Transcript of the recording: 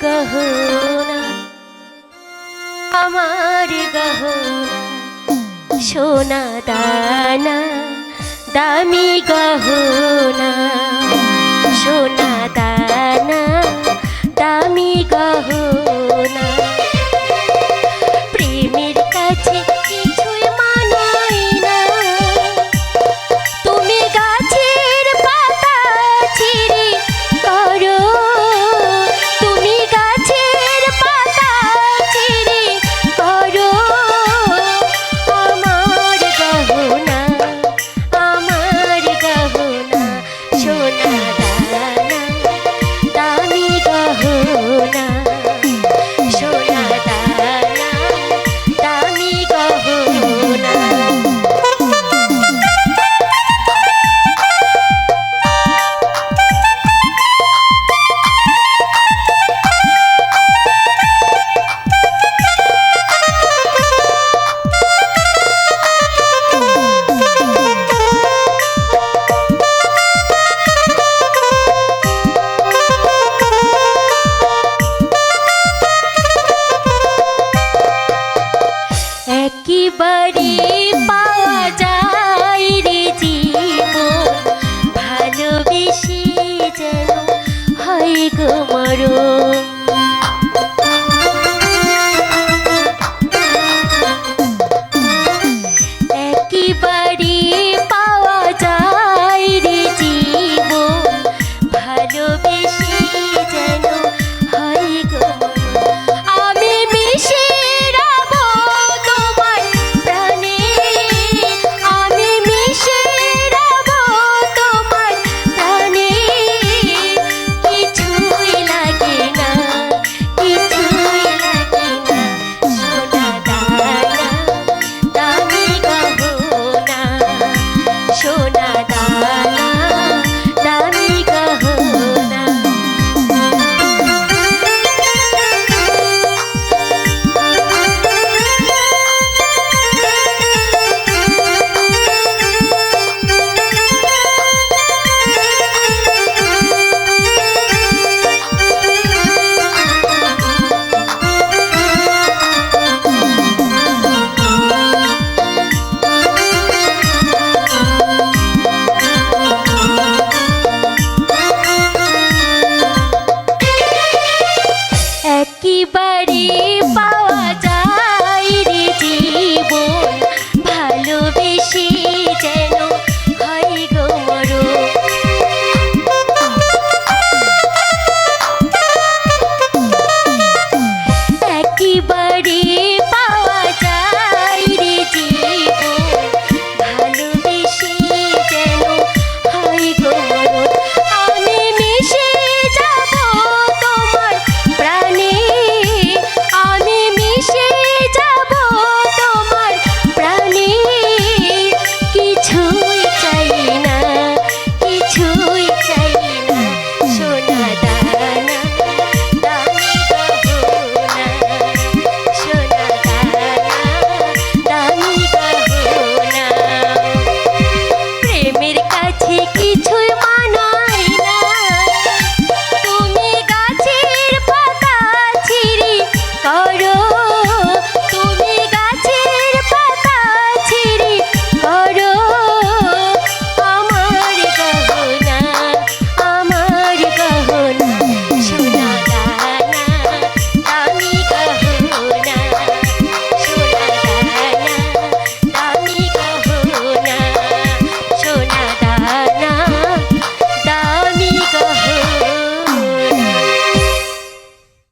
গহনা আমার গহনা সোনা দানা দামি গহনা সোনা দানা দামি গহনা। কি বাড়ি